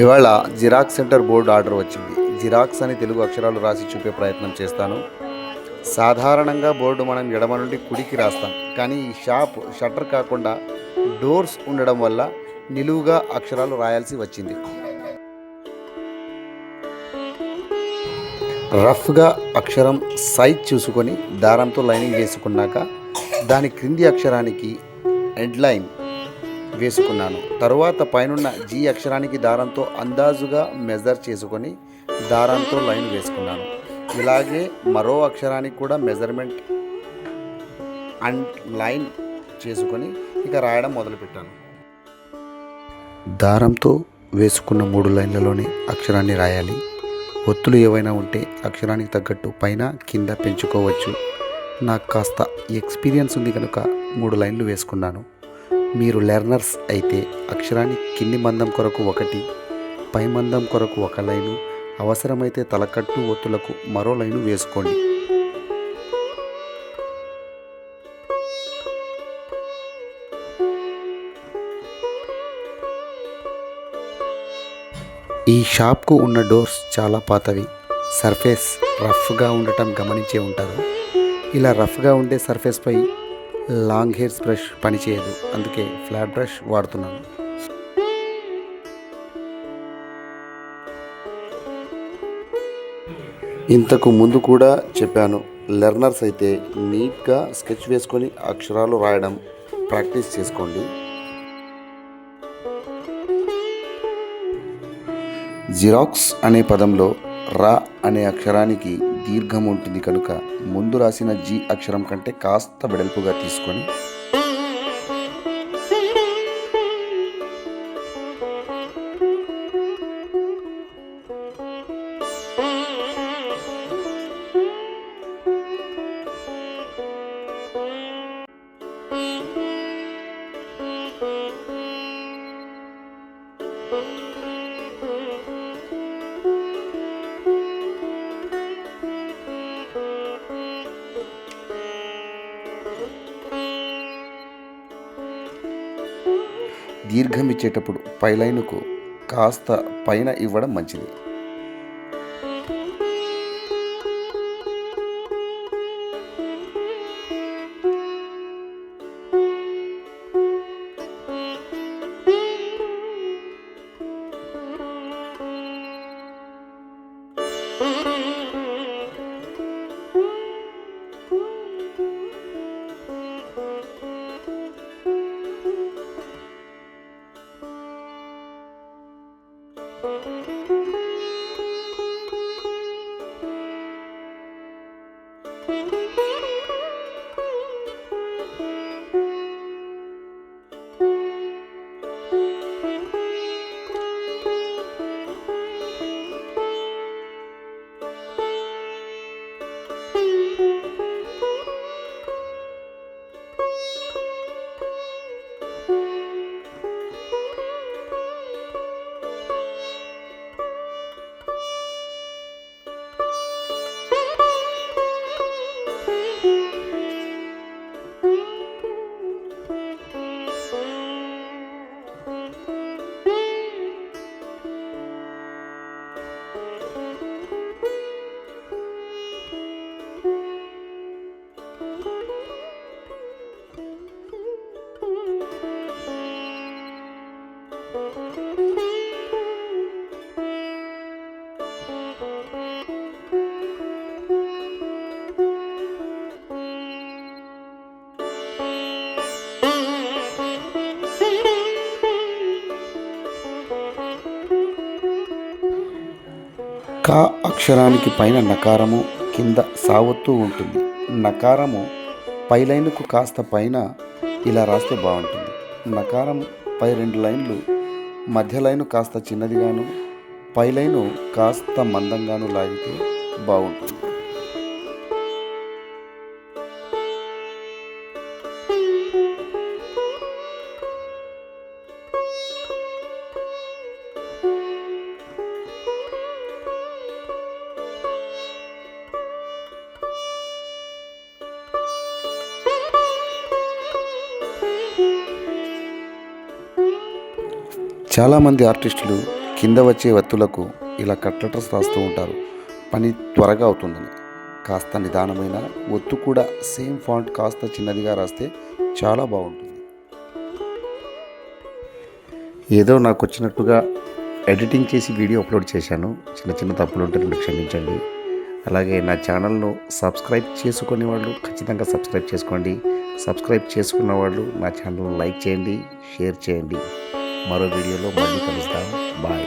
ఇవాళ xerox centre board order వచ్చింది. Xerox అని తెలుగు అక్షరాలు రాసి చూపే ప్రయత్నం చేస్తాను. సాధారణంగా బోర్డు మనం ఎడమ నుండి కుడికి రాస్తాం. కానీ ఈ షాప్ షట్టర్ కాకుండా డోర్స్ ఉండడం వల్ల నిలువుగా అక్షరాలు రాయాల్సి వచ్చింది. రఫ్గా అక్షరం సైజ్ చూసుకొని దారంతో లైనింగ్ వేసుకున్నాక దాని క్రింది అక్షరానికి హెడ్లైన్ వేసుకున్నాను. తరువాత పైనున్న జీ అక్షరానికి దారంతో అందాజుగా మెజర్ చేసుకొని దారంతో లైన్ వేసుకున్నాను. ఇలాగే మరో అక్షరానికి కూడా మెజర్మెంట్ అండ్ లైన్ చేసుకొని ఇక రాయడం మొదలుపెట్టాను. దారంతో వేసుకున్న మూడు లైన్లలోనే అక్షరాన్ని రాయాలి. ఒత్తులు ఏవైనా ఉంటే అక్షరానికి తగ్గట్టు పైన కింద పెంచుకోవచ్చు. నాకు కాస్త ఎక్స్పీరియన్స్ ఉంది కనుక మూడు లైన్లు వేసుకున్నాను. మీరు లెర్నర్స్ అయితే అక్షరాన్ని కింది మందం కొరకు ఒకటి పై మందం కొరకు ఒక లైను అవసరమైతే తలకట్టు ఒత్తులకు మరో లైను వేసుకోండి. ఈ షాప్కు ఉన్న డోర్స్ చాలా పాతవి. సర్ఫేస్ రఫ్గా ఉండటం గమనించే ఉంటారు. ఇలా రఫ్గా ఉండే సర్ఫేస్పై లాంగ్ హెయిర్స్ బ్రష్ పనిచేయదు. అందుకే ఫ్లాట్ బ్రష్ వాడుతున్నాను. ఇంతకు ముందు కూడా చెప్పాను లెర్నర్స్ అయితే నీట్గా స్కెచ్ వేసుకొని అక్షరాలు రాయడం ప్రాక్టీస్ చేసుకోండి. జిరాక్స్ అనే పదంలో రా అనే అక్షరానికి దీర్ఘం ఉంటుంది కనుక ముందు రాసిన జీ అక్షరం కంటే కాస్త వెడల్పుగా తీసుకొని దీర్ఘం ఇచ్చేటప్పుడు పైలైన్కు కాస్త పైన ఇవ్వడం మంచిది. కా అక్షరానికి పైన నకారము కింద సావత్తు ఉంటుంది. నకారము పై లైన్కు కాస్త పైన ఇలా రాస్తే బాగుంటుంది. నకారం పై రెండు లైన్లు మధ్య లైను కాస్త చిన్నదిగాను పై లైను కాస్త మందంగాను లాగితే బాగుంటుంది చాలామంది ఆర్టిస్టులు కింద వచ్చే వత్తులకు ఇలా కట్ లెటర్స్ రాస్తూ ఉంటారు. పని త్వరగా అవుతుందని. కాస్త నిదానమైన ఒత్తు కూడా సేమ్ ఫాంట్ కాస్త చిన్నదిగా రాస్తే చాలా బాగుంటుంది. ఏదో నాకు వచ్చినట్టుగా ఎడిటింగ్ చేసి వీడియో అప్లోడ్ చేశాను. చిన్న చిన్న తప్పులు ఉంటే నన్ను క్షమించండి. అలాగే నా ఛానల్ను సబ్స్క్రైబ్ చేసుకునే వాళ్ళు ఖచ్చితంగా సబ్స్క్రైబ్ చేసుకోండి. సబ్స్క్రైబ్ చేసుకున్న వాళ్ళు నా ఛానల్ లైక్ చేయండి షేర్ చేయండి. మరో వీడియోలో మళ్ళీ కలుస్తాం బాయ్.